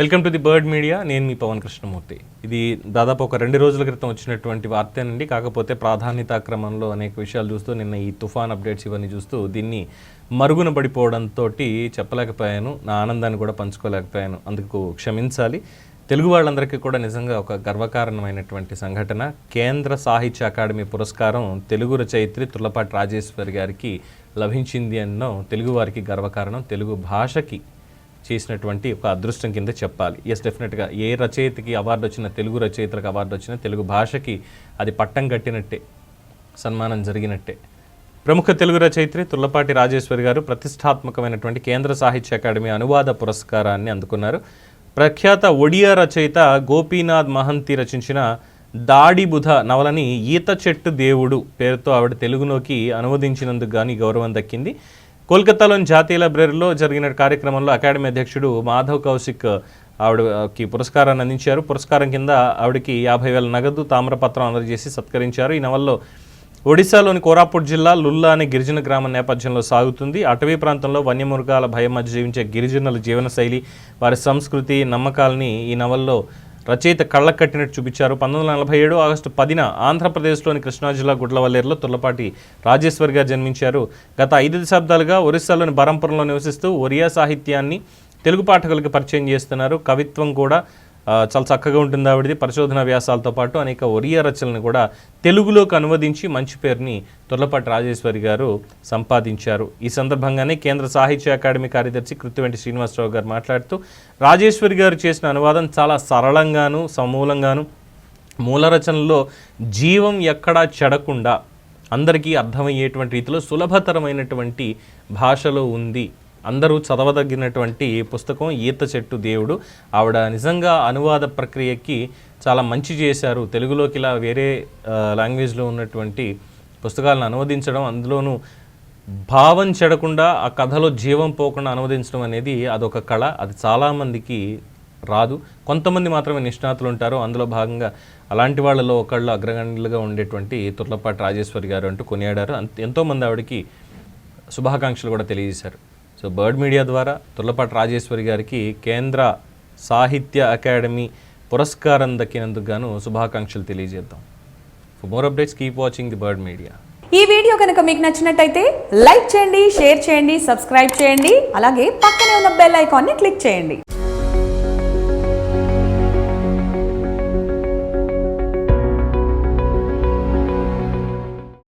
Welcome to the Bird Media. నేను మీ పవన్ కృష్ణమూర్తి. ఇది దాదాపు ఒక రెండు రోజుల క్రితం వచ్చినటువంటి వార్తేనండి. కాకపోతే ప్రాధాన్యత క్రమంలో అనేక విషయాలు చూస్తూ నిన్న ఈ తుఫాన్ అప్డేట్స్ ఇవన్నీ చూస్తూ దీన్ని మరుగున పడిపోవడంతో చెప్పలేకపోయాను. నా ఆనందాన్ని కూడా పంచుకోలేకపోయాను. అందుకు క్షమించాలి. తెలుగు వాళ్ళందరికీ కూడా నిజంగా ఒక గర్వకారణమైనటువంటి సంఘటన. కేంద్ర సాహిత్య అకాడమీ పురస్కారం తెలుగు రచయిత్రి తుర్లపాటి రాజేశ్వరి గారికి లభించింది అన్నో తెలుగు వారికి గర్వకారణం. తెలుగు భాషకి చేసినటువంటి ఒక అదృష్టం కింద చెప్పాలి. ఎస్ డెఫినెట్గా ఏ రచయితకి అవార్డు వచ్చినా తెలుగు రచయితలకు అవార్డు వచ్చినా తెలుగు భాషకి అది పట్టం కట్టినట్టే సన్మానం జరిగినట్టే. ప్రముఖ తెలుగు రచయిత్రి తుల్లపాటి రాజేశ్వరి గారు ప్రతిష్టాత్మకమైనటువంటి కేంద్ర సాహిత్య అకాడమీ అనువాద పురస్కారాన్ని అందుకున్నారు. ప్రఖ్యాత ఒడియా రచయిత గోపీనాథ్ మహంతి రచించిన దాడిబుధ నవలని ఈత చెట్టు దేవుడు పేరుతో ఆవిడ తెలుగులోకి అనువదించినందుకు గాని గౌరవం దక్కింది. కోల్కతాలోని జాతీయ లైబ్రరీలో జరిగిన కార్యక్రమంలో అకాడమీ అధ్యక్షుడు మాధవ్ కౌశిక్ ఆవిడకి పురస్కారాన్ని అందించారు. పురస్కారం కింద ఆవిడకి యాభై వేల నగదు తామ్రపత్రం అందజేసి సత్కరించారు. ఈ నవల్లో ఒడిశాలోని కోరాపూట్ జిల్లా లుల్లా అనే గిరిజన గ్రామం నేపథ్యంలో సాగుతుంది. అటవీ ప్రాంతంలో వన్యమృగాల భయం మధ్య జీవించే గిరిజనుల జీవనశైలి వారి సంస్కృతి నమ్మకాలని ఈ నవల్లో రచయిత కళ్ళకు కట్టినట్టు చూపించారు. పంతొమ్మిది వందల నలభై ఏడు ఆగస్టు పదిన ఆంధ్రప్రదేశ్లోని కృష్ణా జిల్లా గుడ్లవల్లేరులో తుర్లపాటి రాజేశ్వరి గారు జన్మించారు. గత ఐదు దశాబ్దాలుగా ఒరిస్సాలోని బరంపురంలో నివసిస్తూ ఒరియా సాహిత్యాన్ని తెలుగు పాఠకులకు పరిచయం చేస్తున్నారు. కవిత్వం కూడా చాలా చక్కగా ఉంటుంది ఆవిడది. పరిశోధన వ్యాసాలతో పాటు అనేక ఒరియా రచనలను కూడా తెలుగులోకి అనువదించి మంచి పేరుని తొర్లపాటి రాజేశ్వరి గారు సంపాదించారు. ఈ సందర్భంగానే కేంద్ర సాహిత్య అకాడమీ కార్యదర్శి కృత్తివెంటి శ్రీనివాసరావు గారు మాట్లాడుతూ రాజేశ్వరి గారు చేసిన అనువాదం చాలా సరళంగాను సమూలంగాను మూల రచనలో జీవం ఎక్కడా చెడకుండా అందరికీ అర్థమయ్యేటువంటి రీతిలో సులభతరమైనటువంటి భాషలో ఉంది. అందరూ చదవదగినటువంటి పుస్తకం ఈత చెట్టు దేవుడు. ఆవిడ నిజంగా అనువాద ప్రక్రియకి చాలా మంచి చేశారు. తెలుగులోకి ఇలా వేరే లాంగ్వేజ్లో ఉన్నటువంటి పుస్తకాలను అనువదించడం అందులోనూ భావం చెడకుండా ఆ కథలో జీవం పోకుండా అనువదించడం అనేది అదొక కళ. అది చాలామందికి రాదు. కొంతమంది మాత్రమే నిష్ణాతులు ఉంటారు. అందులో భాగంగా అలాంటి వాళ్ళలో ఒకళ్ళు అగ్రగణ్యులుగా ఉండేటువంటి తుర్లపాటి రాజేశ్వరి గారు అంటూ కొనియాడారు. అంత- ఎంతోమంది ఆవిడకి శుభాకాంక్షలు కూడా తెలియజేశారు. సో బర్డ్ మీడియా ద్వారా తుర్లపాటి రాజేశ్వరి గారికి కేంద్ర సాహిత్య అకాడమీ పురస్కారం దక్కినందుకు గాను శుభాకాంక్షలు తెలియజేద్దాం. For more updates keep watching the Bird Media ఈ వీడియో కనుక మీకు నచ్చినట్టయితే లైక్ చేయండి షేర్ చేయండి సబ్స్క్రైబ్ చేయండి అలాగే పక్కనే ఉన్న బెల్ ఐకాన్ని క్లిక్ చేయండి.